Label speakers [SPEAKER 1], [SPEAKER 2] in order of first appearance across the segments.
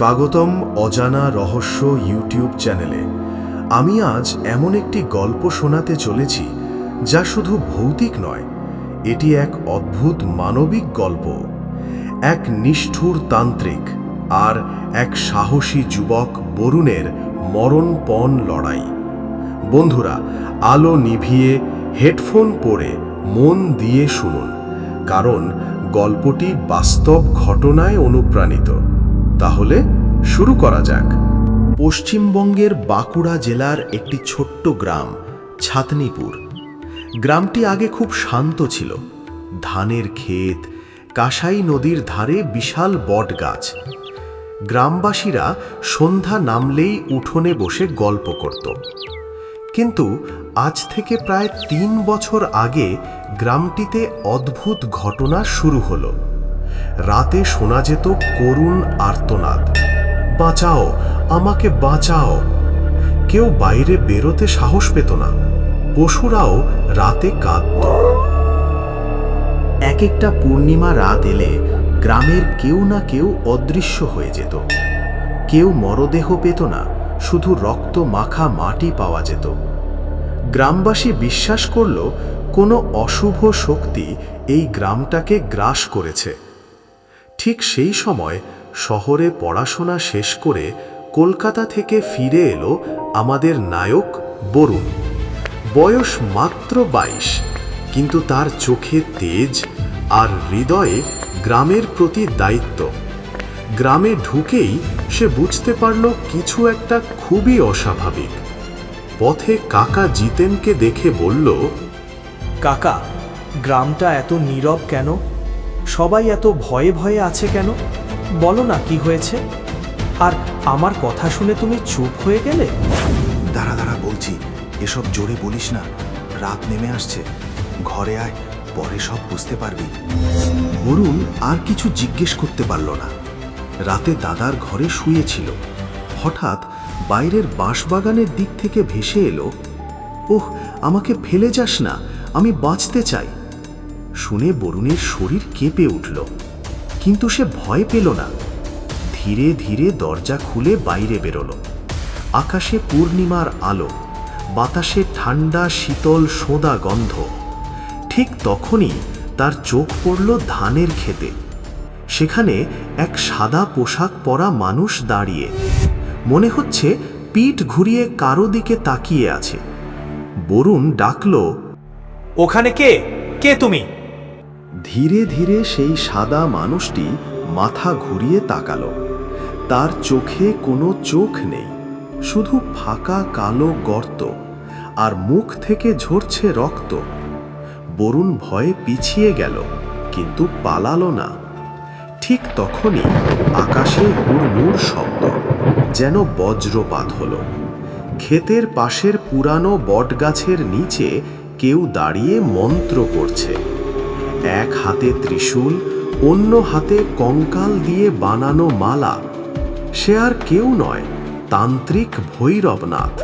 [SPEAKER 1] স্বাগতম অজানা রহস্য ইউটিউব চ্যানেলে। আমি আজ এমন একটি গল্প শোনাতে চলেছি, যা শুধু ভৌতিক নয়, এটি এক অদ্ভুত মানবিক গল্প। এক নিষ্ঠুর তান্ত্রিক আর এক সাহসী যুবক বরুণের মরণপণ লড়াই। বন্ধুরা, আলো নিভিয়ে হেডফোন পরে মন দিয়ে শুনুন, কারণ গল্পটি বাস্তব ঘটনায় অনুপ্রাণিত। তাহলে শুরু করা যাক। পশ্চিমবঙ্গের বাঁকুড়া জেলার একটি ছোট্ট গ্রাম, ছাতনিপুর। গ্রামটি আগে খুব শান্ত ছিল। ধানের ক্ষেত, কাসাই নদীর ধারে বিশাল বট গাছ গ্রামবাসীরা সন্ধ্যা নামলেই উঠোনে বসে গল্প করত। কিন্তু আজ থেকে প্রায় তিন বছর আগে গ্রামটিতে অদ্ভুত ঘটনা শুরু হলো। রাতে শোনা যেত করুণ আর্তনাদ। বাঁচাও, আমাকে বাঁচাও। কেউ বাইরে বেরোতে সাহস পেত না। পশুরাও রাতে কাঁদত। এক একটা পূর্ণিমা রাত এলে গ্রামের কেউ না কেউ অদৃশ্য হয়ে যেত। কেউ মরদেহ পেত না, শুধু রক্ত মাখা মাটি পাওয়া যেত। গ্রামবাসী বিশ্বাস করল, কোনো অশুভ শক্তি এই গ্রামটাকে গ্রাস করেছে। ঠিক সেই সময় শহরে পড়াশোনা শেষ করে কলকাতা থেকে ফিরে এলো আমাদের নায়ক বরুণ। বয়স মাত্র বাইশ, কিন্তু তার চোখে তেজ আর হৃদয়ে গ্রামের প্রতি দায়িত্ব। গ্রামে ঢুকেই সে বুঝতে পারল কিছু একটা খুবই অস্বাভাবিক। পথে কাকা জিতেনকে দেখে বলল,
[SPEAKER 2] কাকা, গ্রামটা এত নীরব কেন? সবাই এত ভয়ে ভয়ে আছে কেন? বলো না কি হয়েছে? আর আমার কথা শুনে তুমি চুপ হয়ে গেলে?
[SPEAKER 3] দাঁড়া দাঁড়া, বলছি, এসব জোরে বলিস না। রাত নেমে আসছে। ঘরে আয়, পরে সব বুঝতে পারবি।
[SPEAKER 1] বরুণ আর কিছু জিজ্ঞেস করতে পারল না। রাতে দাদার ঘরে শুয়েছিল। হঠাৎ বাইরের বাঁশবাগানের দিক থেকে ভেসে এলো, ওহ, আমাকে ফেলে যাস না, আমি বাঁচতে চাই। শুনে বরুণের শরীর কেঁপে উঠল। কিন্তু সে ভয় পেল না। ধীরে ধীরে দরজা খুলে বাইরে বেরোলো। আকাশে পূর্ণিমার আলো, বাতাসে ঠান্ডা, শীতল, সোঁদা গন্ধ। ঠিক তখনই তার চোখ পড়ল ধানের খেতে সেখানে এক সাদা পোশাক পরা মানুষ দাঁড়িয়ে। মনে হচ্ছে পিঠ ঘুরিয়ে কারও দিকে তাকিয়ে আছে। বরুণ ডাকল,
[SPEAKER 2] ওখানে কে? কে তুমি?
[SPEAKER 1] ধীরে ধীরে সেই সাদা মানুষটি মাথা ঘুরিয়ে তাকালো। তার চোখে কোনো চোখ নেই, শুধু ফাঁকা কালো গর্ত আর মুখ থেকে ঝরছে রক্ত। বরুণ ভয়ে পিছিয়ে গেল, কিন্তু পালালো না। ঠিক তখনই আকাশে হুড়মুড় শব্দ, যেন বজ্রপাত হল। ক্ষেতের পাশের পুরানো বটগাছের নিচে কেউ দাঁড়িয়ে মন্ত্র করছে এক হাতে ত্রিশূল, অন্য হাতে কঙ্কাল দিয়ে বানানো মালা। সে আর কেউ নয়, তান্ত্রিক ভৈরবনাথ।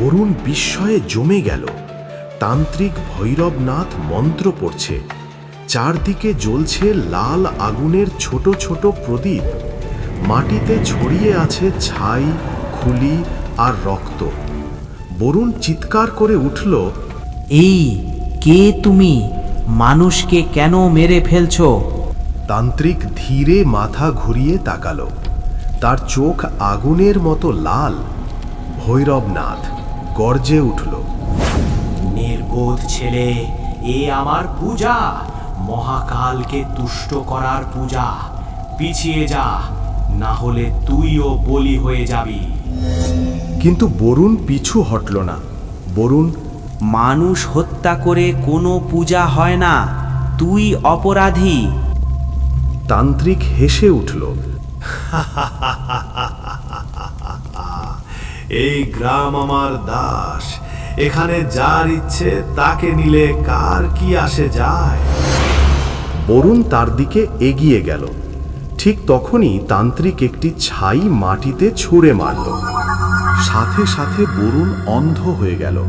[SPEAKER 1] বরুণ বিস্ময়ে জমে গেল। তান্ত্রিক ভৈরবনাথ মন্ত্র পড়ছে। চারদিকে জ্বলছে লাল আগুনের ছোট ছোট প্রদীপ। মাটিতে ছড়িয়ে আছে ছাই, খুলি আর রক্ত। বরুণ চিৎকার করে উঠল,
[SPEAKER 4] এই কে তুমি? মানুষকে কেন মেরে ফেলছো?
[SPEAKER 1] তান্ত্রিক ধীরে মাথা ঘুরিয়ে তাকালো। তার চোখ আগুনের মতো লাল। ভৈরবনাথ গর্জে উঠল
[SPEAKER 4] নির্বোধ ছেলে এ আমার পূজা। মহাকালকে তুষ্ট করার পূজা। পিছিয়ে যা না হলে তুইও বলি হয়ে যাবি।
[SPEAKER 1] কিন্তু বরুণ পিছু হটল না। বরুণ
[SPEAKER 4] মানুষ হত্যা করে কোনো পূজা হয় না। তুই অপরাধী।
[SPEAKER 1] তান্ত্রিক হেসে উঠল। এই গ্রাম আমার দাস। এখানে যার ইচ্ছে তাকে নিলে কার কি আসে যায়? বরুণ তার দিকে এগিয়ে গেল। ঠিক তখনই তান্ত্রিক একটি ছাই মাটিতে ছুঁড়ে মারল। সাথে সাথে বরুণ অন্ধ হয়ে গেল।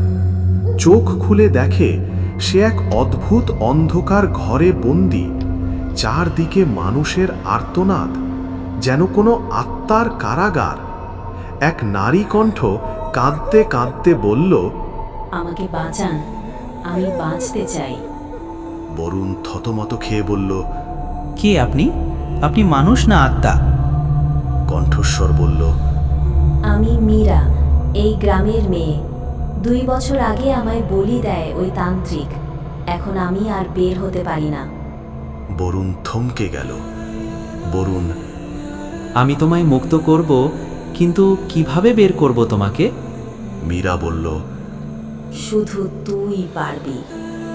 [SPEAKER 1] চোখ খুলে দেখে সে এক অদ্ভুত অন্ধকার ঘরে বন্দি চারদিকে মানুষের আর্তনাদ যেন কোনো আত্মার কারাগার। এক নারী কণ্ঠ কাঁদতে কাঁদতে বলল
[SPEAKER 5] আমাকে বাঁচান আমি বাঁচতে চাই।
[SPEAKER 1] বরুণ থতমত খেয়ে বলল
[SPEAKER 4] কে আপনি? আপনি মানুষ না আত্মা?
[SPEAKER 1] কণ্ঠস্বর বলল
[SPEAKER 5] আমি মীরা এই গ্রামের মেয়ে। দুই বছর আগে আমায় বলি দেয় ওই তান্ত্রিক এখন আমি আর বের হতে পারি না।
[SPEAKER 1] বরুণ থমকে গেল। বরুণ
[SPEAKER 4] আমি তোমায় মুক্ত করব কিন্তু কীভাবে বের করব তোমাকে?
[SPEAKER 1] মীরা বলল
[SPEAKER 5] শুধু তুই পারবি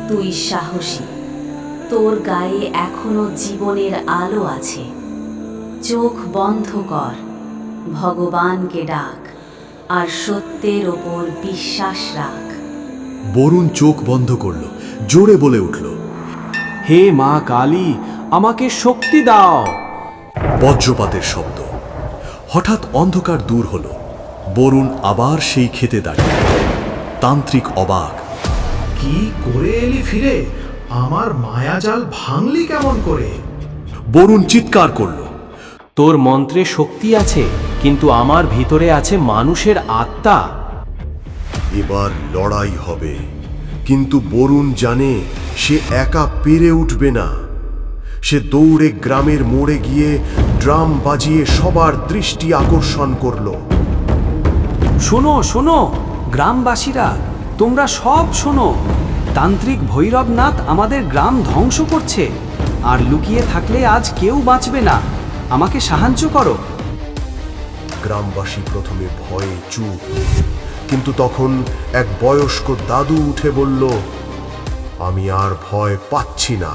[SPEAKER 5] তুই সাহসী। তোর গায়ে এখনও জীবনের আলো আছে। চোখ বন্ধ কর ভগবানকে ডাক। আর সত্যের ওপর বিশ্বাস রাখ।
[SPEAKER 1] বরুণ চোখ বন্ধ করল জোরে বলে উঠল
[SPEAKER 2] হে মা কালী আমাকে শক্তি দাও।
[SPEAKER 1] বজ্রপাতের শব্দ। হঠাৎ অন্ধকার দূর হল। বরুণ আবার সেই খেতে দাঁড়িয়ে। তান্ত্রিক অবাক কি করে এলি ফিরে? আমার মায়াজাল ভাঙলি কেমন করে? বরুণ চিৎকার করল
[SPEAKER 2] তোর মন্ত্রে শক্তি আছে কিন্তু আমার ভিতরে আছে মানুষের আত্মা।
[SPEAKER 1] এবার লড়াই হবে কিন্তু বরুণ জানে সে একা পেরে উঠবে না। সে দৌড়ে গ্রামের মোড়ে গিয়ে ড্রাম বাজিয়ে সবার দৃষ্টি আকর্ষণ করল।
[SPEAKER 2] শোনো শোনো গ্রামবাসীরা তোমরা সব শোনো তান্ত্রিক ভৈরবনাথ আমাদের গ্রাম ধ্বংস করছে আর লুকিয়ে থাকলে আজ কেউ বাঁচবে না। আমাকে সাহায্য করো।
[SPEAKER 1] গ্রামবাসী প্রথমে ভয়ে চুপ। কিন্তু তখন এক বয়স্ক দাদু উঠে বলল, আমি আর ভয় পাচ্ছি না।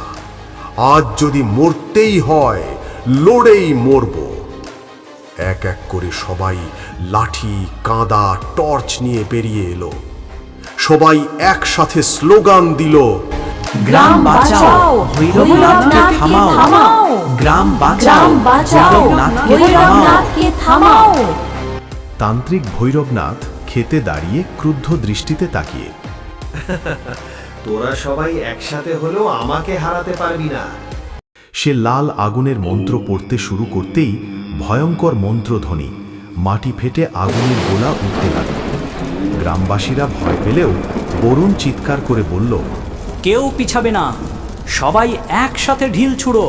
[SPEAKER 1] আজ যদি মরতেই হয়, লড়েই মরব। এক এক করে সবাই লাঠি, কাঁদা, টর্চ নিয়ে বেরিয়ে এলো। সবাই একসাথে স্লোগান দিল
[SPEAKER 4] গ্রাম বাঁচাও। ভৈরবনাথকে থামাও। গ্রাম বাঁচাও। ভৈরবনাথকে থামাও।
[SPEAKER 1] তান্ত্রিক ভৈরবনাথ খেতে দাঁড়িয়ে ক্রুদ্ধ দৃষ্টিতে তাকিয়ে।
[SPEAKER 6] তোরা সবাই একসাথে হলেও আমাকে হারাতে পারবি না।
[SPEAKER 1] সে লাল আগুনের মন্ত্র পড়তে শুরু করতেই ভয়ঙ্কর মন্ত্রধ্বনি মাটি ফেটে আগুনের গোলা উঠতে লাগল। গ্রামবাসীরা ভয় পেলেও বরুণ চিৎকার করে বলল
[SPEAKER 2] কেউ পিছাবে না। সবাই একসাথে ঢিল ছুড়ো।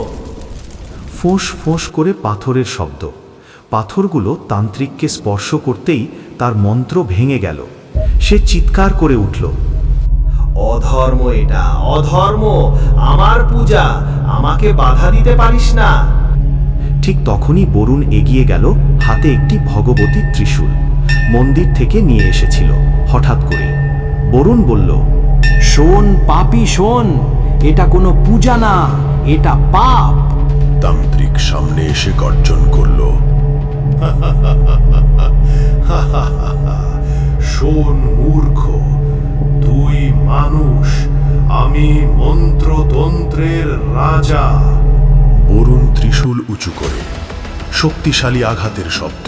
[SPEAKER 1] ফোঁস ফোঁস করে পাথরের শব্দ। পাথরগুলো তান্ত্রিককে স্পর্শ করতেই তার মন্ত্র ভেঙে গেল। সে চিৎকার করে উঠল,
[SPEAKER 6] অধর্ম এটা, অধর্ম! আমার পূজা, আমাকে বাধা দিতে পারিস না!
[SPEAKER 1] ঠিক তখনই বরুণ এগিয়ে গেল হাতে একটি ভগবতী ত্রিশূল। মন্দির থেকে নিয়ে এসেছিল, হঠাৎ করে বরুণ বলল
[SPEAKER 2] শোন পাপি শোন এটা কোনো পূজা না এটা পাপ।
[SPEAKER 1] তান্ত্রিক সামনে এসে গর্জন করল। শোন মূর্খ তুই মানুষ আমি মন্ত্রতন্ত্রের রাজা। বরুণ ত্রিশূল উঁচু করে শক্তিশালী আঘাতের শব্দ।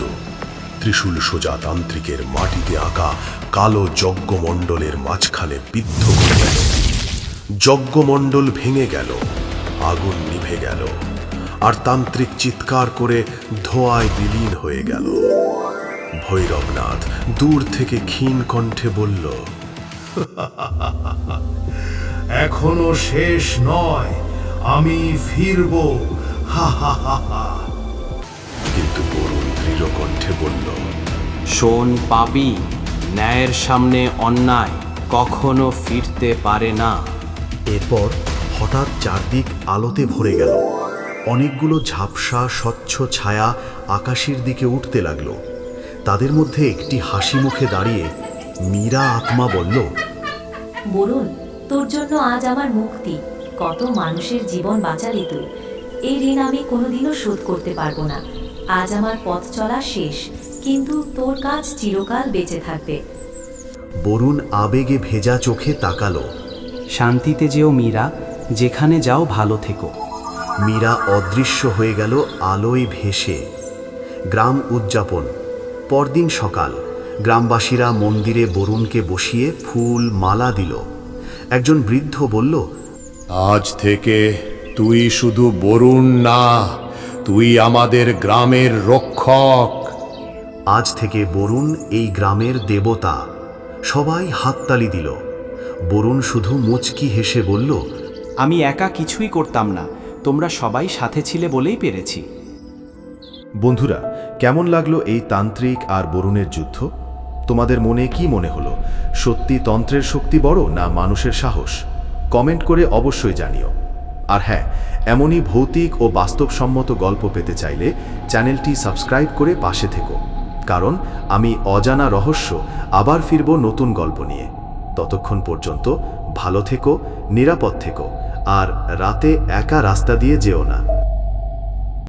[SPEAKER 1] ত্রিশূল সোজা তান্ত্রিকের মাটিতে আঁকা কালো যজ্ঞমণ্ডলের মাঝখানে বিদ্ধ করে গেল। যজ্ঞমণ্ডল ভেঙে গেল, আগুন নিভে গেল, আর তান্ত্রিক চিৎকার করে ধোঁয়ায় বিলীন হয়ে গেল। ভৈরবনাথ দূর থেকে ক্ষীণ কণ্ঠে বলল এখনও শেষ নয়, আমি ফিরব। হা হা হা হা বরুণ কণ্ঠে বলল
[SPEAKER 2] শোন পাপি ন্যায়ের সামনে অন্যায় কখনো ফিরতে পারে না।
[SPEAKER 1] এরপর হঠাৎ চারদিক আলোতে ভরে গেল। অনেকগুলো ঝাপসা স্বচ্ছ ছায়া আকাশের দিকে উঠতে লাগল। তাদের মধ্যে একটি হাসি মুখে দাঁড়িয়ে মীরা আত্মা বলল
[SPEAKER 5] বলুন তোর জন্য আজ আমার মুক্তি। কত মানুষের জীবন বাঁচালি তুই। এই ঋণ আমি কোনোদিনও শোধ করতে পারব না। আজ আমার পথ চলা শেষ কিন্তু তোর কাজ চিরকাল বেঁচে থাকবে।
[SPEAKER 1] বরুণ আবেগে ভেজা চোখে তাকালো।
[SPEAKER 2] শান্তিতে যেও মীরা যেখানে যাও ভালো থেকো।
[SPEAKER 1] মীরা অদৃশ্য হয়ে গেল আলোয় ভেসে। গ্রাম উদযাপন। পরদিন সকাল গ্রামবাসীরা মন্দিরে বরুণকে বসিয়ে ফুল মালা দিল। একজন বৃদ্ধ বলল
[SPEAKER 7] আজ থেকে তুই শুধু বরুণ না তুই আমাদের গ্রামের রক্ষক।
[SPEAKER 1] আজ থেকে বরুণ এই গ্রামের দেবতা। সবাই হাততালি দিল। বরুণ শুধু মুচকি হেসে বলল
[SPEAKER 8] আমি একা কিছুই করতাম না। তোমরা সবাই সাথে ছিলে বলেই পেরেছি।
[SPEAKER 1] বন্ধুরা কেমন লাগল এই তান্ত্রিক আর বরুণের যুদ্ধ? তোমাদের মনে কি মনে হলো? সত্যি তন্ত্রের শক্তি বড় না মানুষের সাহস? কমেন্ট করে অবশ্যই জানিও। আর হ্যাঁ এমনই ভৌতিক ও বাস্তবসম্মত গল্প পেতে চাইলে চ্যানেলটি সাবস্ক্রাইব করে পাশে থেকো। কারণ আমি অজানা রহস্য আবার ফিরব নতুন গল্প নিয়ে। ততক্ষণ পর্যন্ত ভালো থেকো, নিরাপদ থেকো, আর রাতে একা রাস্তা দিয়ে যেও না।